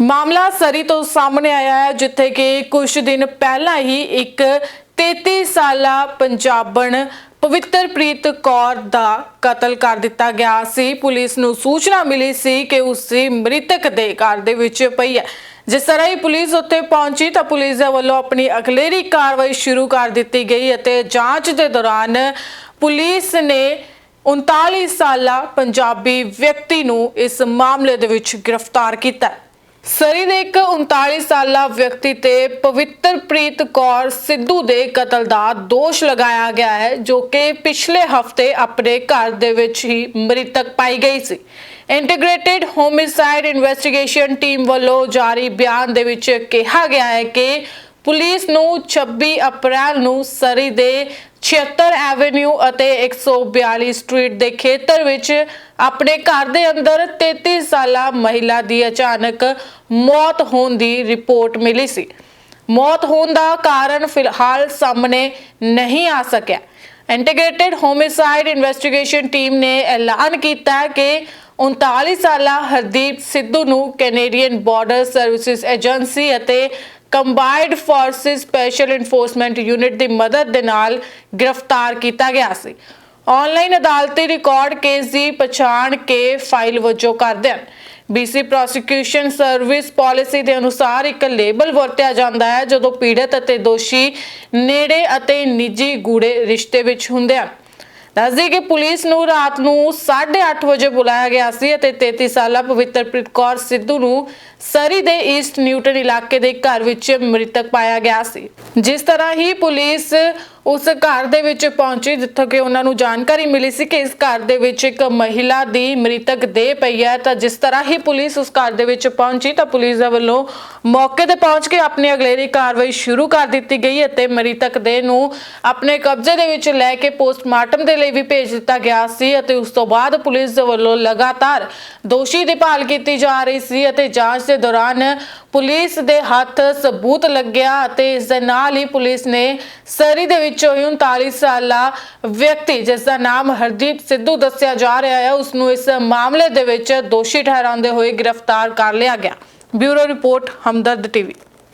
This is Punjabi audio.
ਮਾਮਲਾ ਸਰੀ ਤੋਂ ਸਾਹਮਣੇ ਆਇਆ ਹੈ, ਜਿੱਥੇ ਕਿ ਕੁਝ ਦਿਨ ਪਹਿਲਾਂ ਹੀ ਇੱਕ 33 ਸਾਲਾ ਪੰਜਾਬਣ ਪਵਿੱਤਰਪ੍ਰੀਤ ਕੌਰ ਦਾ ਕਤਲ ਕਰ ਦਿੱਤਾ ਗਿਆ ਸੀ। ਪੁਲਿਸ ਨੂੰ ਸੂਚਨਾ ਮਿਲੀ ਸੀ ਕਿ ਉਸ ਦੀ ਮ੍ਰਿਤਕ ਦੇ ਘਰ ਦੇ ਵਿੱਚ ਪਈ ਹੈ। ਜਿਸ ਤਰ੍ਹਾਂ ਹੀ ਪੁਲਿਸ ਉੱਥੇ ਪਹੁੰਚੀ ਤਾਂ ਪੁਲਿਸ ਦੇ ਵੱਲੋਂ ਆਪਣੀ ਅਗਲੇਰੀ ਕਾਰਵਾਈ ਸ਼ੁਰੂ ਕਰ ਦਿੱਤੀ ਗਈ ਅਤੇ ਜਾਂਚ ਦੇ ਦੌਰਾਨ ਪੁਲਿਸ ਨੇ 39 ਸਾਲਾ ਪੰਜਾਬੀ ਵਿਅਕਤੀ ਨੂੰ ਇਸ ਮਾਮਲੇ ਦੇ ਵਿੱਚ ਗ੍ਰਿਫਤਾਰ ਕੀਤਾ ਸਰੀ ਦੇ ਇੱਕ 39 ਸਾਲਾ ਵਿਅਕਤੀ ਤੇ ਪਵਿੱਤਰਪ੍ਰੀਤ ਕੌਰ ਸਿੱਧੂ ਦੇ ਕਤਲ ਦਾ ਦੋਸ਼ ਲਗਾਇਆ ਗਿਆ ਹੈ, ਜੋ ਕਿ ਪਿਛਲੇ ਹਫ਼ਤੇ ਆਪਣੇ ਘਰ ਦੇ ਵਿੱਚ ਹੀ ਮ੍ਰਿਤਕ ਪਾਈ ਗਈ ਸੀ। ਇੰਟੀਗ੍ਰੇਟਿਡ ਹੋਮਿਸਾਈਡ ਇਨਵੈਸਟੀਗੇਸ਼ਨ ਟੀਮ ਵੱਲੋਂ ਜਾਰੀ ਬਿਆਨ ਦੇ ਵਿੱਚ ਕਿਹਾ ਗਿਆ ਹੈ ਕਿ ਪੁਲਿਸ ਨੂੰ 26 ਅਪ੍ਰੈਲ ਨੂੰ ਸਰੀ ਦੇ 76 ਐਵੇਨਿਊ ਅਤੇ 142 ਸਟਰੀਟ ਦੇ ਖੇਤਰ ਵਿੱਚ ਆਪਣੇ ਘਰ ਦੇ ਅੰਦਰ 33 ਸਾਲਾ ਮਹਿਲਾ ਦੀ ਅਚਾਨਕ ਮੌਤ ਹੋਣ ਦੀ ਰਿਪੋਰਟ ਮਿਲੀ ਸੀ। ਮੌਤ ਹੋਣ ਦਾ ਕਾਰਨ ਫਿਲਹਾਲ ਸਾਹਮਣੇ ਨਹੀਂ ਆ ਸਕਿਆ। ਇੰਟੀਗ੍ਰੇਟਿਡ ਹੋਮਿਸਾਈਡ ਇਨਵੈਸਟੀਗੇਸ਼ਨ ਟੀਮ ਨੇ ਐਲਾਨ ਕੀਤਾ ਕਿ 39 ਸਾਲਾ ਹਰਦੀਪ ਸਿੱਧੂ ਨੂੰ ਕੈਨੇਡੀਅਨ ਬਾਰਡਰ ਸਰਵਿਸਿਜ਼ ਏਜੰਸੀ ਅਤੇ combined forces special enforcement unit ਦੀ ਮਦਦ ਦੇ ਨਾਲ ਗ੍ਰਿਫਤਾਰ ਕੀਤਾ ਗਿਆ ਸੀ। ਆਨਲਾਈਨ ਅਦਾਲਤੀ ਰਿਕਾਰਡ ਕੇਸ ਦੀ ਪਛਾਣ ਕੇ ਫਾਈਲ ਵਜੋਂ ਕਰਦੇ ਹਨ। BC ਪ੍ਰੋਸੀਕਿਊਸ਼ਨ ਸਰਵਿਸ ਪਾਲਿਸੀ ਦੇ ਅਨੁਸਾਰ ਇੱਕ ਲੇਬਲ ਵਰਤਿਆ ਜਾਂਦਾ ਹੈ, ਜਦੋਂ ਪੀੜਤ ਅਤੇ ਦੋਸ਼ੀ ਨੇੜੇ ਅਤੇ ਨਿੱਜੀ ਗੂੜੇ ਰਿਸ਼ਤੇ ਵਿੱਚ ਹੁੰਦੇ ਹਨ। ਦੱਸਦੇ ਕਿ ਪੁਲਿਸ ਨੂੰ ਰਾਤ ਨੂੰ 8:30 ਵਜੇ ਬੁਲਾਇਆ ਗਿਆ ਸੀ ਅਤੇ 33 ਸਾਲਾ ਪਵਿੱਤਰਪ੍ਰੀਤ ਕੌਰ ਸਿੱਧੂ ਨੂੰ ਸਰੀ ਦੇ ਈਸਟ ਨਿਊਟਨ ਇਲਾਕੇ ਦੇ ਘਰ ਵਿੱਚ ਮ੍ਰਿਤਕ ਪਾਇਆ ਗਿਆ ਸੀ। ਜਿਸ ਤਰ੍ਹਾਂ ਹੀ ਪੁਲਿਸ ਉਸ ਘਰ ਦੇ ਵਿੱਚ ਪਹੁੰਚੀ, ਜਿੱਥੋਂ ਕਿ ਉਹਨਾਂ ਨੂੰ ਜਾਣਕਾਰੀ ਮਿਲੀ ਸੀ ਕਿ ਇਸ ਘਰ ਦੇ ਵਿੱਚ ਇੱਕ ਮਹਿਲਾ ਦੀ ਮ੍ਰਿਤਕ ਦੇਹ ਪਈ ਹੈ। ਤਾਂ ਜਿਸ ਤਰ੍ਹਾਂ ਹੀ ਪੁਲਿਸ ਉਸ ਘਰ ਦੇ ਵਿੱਚ ਪਹੁੰਚੀ, ਤਾਂ ਪੁਲਿਸ ਦੇ ਵੱਲੋਂ ਮੌਕੇ ਤੇ ਪਹੁੰਚ ਕੇ ਆਪਣੀ ਅਗਲੇਰੀ ਕਾਰਵਾਈ ਸ਼ੁਰੂ ਕਰ ਦਿੱਤੀ ਗਈ ਅਤੇ ਮ੍ਰਿਤਕ ਦੇਹ ਨੂੰ ਆਪਣੇ ਕਬਜ਼ੇ ਦੇ ਵਿੱਚ ਲੈ ਕੇ ਪੋਸਟਮਾਰਟਮ ਦੇ ਲਈ ਵੀ ਭੇਜ ਦਿੱਤਾ ਗਿਆ ਸੀ ਅਤੇ ਉਸ ਤੋਂ ਬਾਅਦ ਪੁਲਿਸ ਦੇ ਵੱਲੋਂ ਲਗਾਤਾਰ ਦੋਸ਼ੀ ਦੀ ਭਾਲ ਕੀਤੀ ਜਾ ਰਹੀ ਸੀ ਅਤੇ ਜਾਂਚ ਦੇ ਦੌਰਾਨ ਪੁਲਿਸ ਦੇ ਹੱਥ ਸਬੂਤ ਲੱਗਿਆ ਅਤੇ ਇਸ ਦੇ ਨਾਲ ਹੀ ਪੁਲਿਸ ਨੇ ਸਰੀ ਦੇ ਵਿੱਚ ਵਿੱਚੋਂ ਹੀ 39 ਸਾਲਾ ਵਿਅਕਤੀ, ਜਿਸ ਦਾ ਨਾਮ ਹਰਦੀਪ ਸਿੱਧੂ ਦੱਸਿਆ ਜਾ ਰਿਹਾ ਹੈ ਉਸ ਨੂੰ ਇਸ ਮਾਮਲੇ ਦੇ ਵਿੱਚ ਦੋਸ਼ੀ ਠਹਿਰਾਉਂਦੇ ਹੋਏ ਗ੍ਰਿਫਤਾਰ ਕਰ ਲਿਆ ਗਿਆ। Bureau report, Hamdard TV.